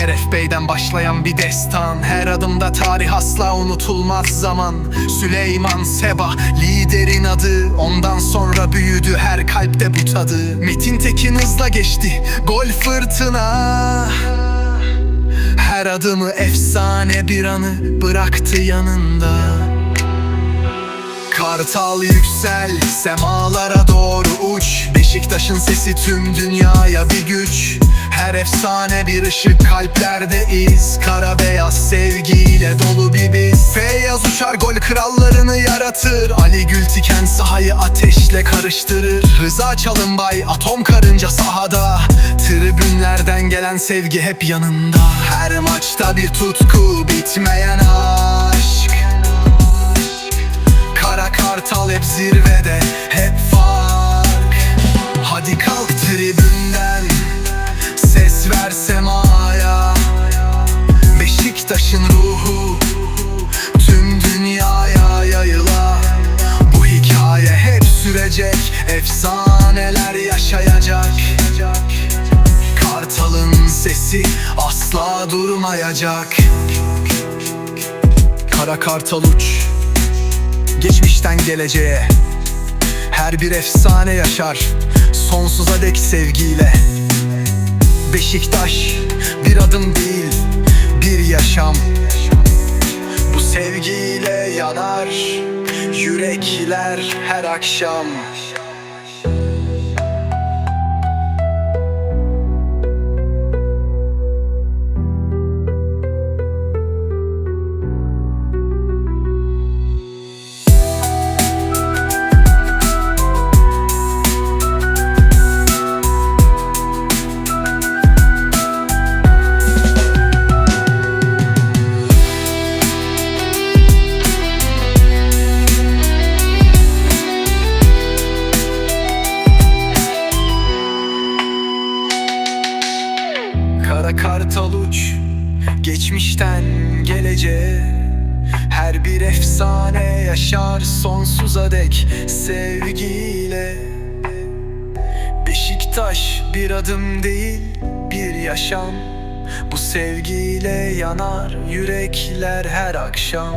Şeref Bey'den başlayan bir destan. Her adımda tarih asla unutulmaz zaman. Süleyman Seba liderin adı. Ondan sonra büyüdü her kalpte bu tadı. Metin Tekin hızla geçti gol fırtına. Her adımı efsane bir anı bıraktı yanında Kartal yüksel, semalara doğru uç. Beşiktaş'ın sesi tüm dünyaya bir güç. Her efsane bir ışık kalplerde iz. Kara beyaz sevgiyle dolu bir biz. Feyyaz uçar gol krallarını yaratır. Ali Gültiken sahayı ateşle karıştırır. Rıza Çalınbay atom karınca sahada. Tribünlerden gelen sevgi hep yanında. Her maçta bir tutku bitmeyen zirvede hep fark. Hadi kalk tribünden. Ses ver semaya Beşiktaş'ın ruhu tüm dünyaya yayıla. Bu hikaye hep sürecek efsaneler yaşayacak. Kartalın sesi asla durmayacak. Kara kartal uç Geçmişten geleceğe Her bir efsane yaşar Sonsuza dek sevgiyle. Beşiktaş bir adım değil Bir yaşam. Bu sevgiyle yanar Yürekler her akşam Kara kartal uç Geçmişten geleceğe Her bir efsane yaşar sonsuza dek sevgiyle. Beşiktaş bir adım değil bir yaşam. Bu sevgiyle yanar yürekler her akşam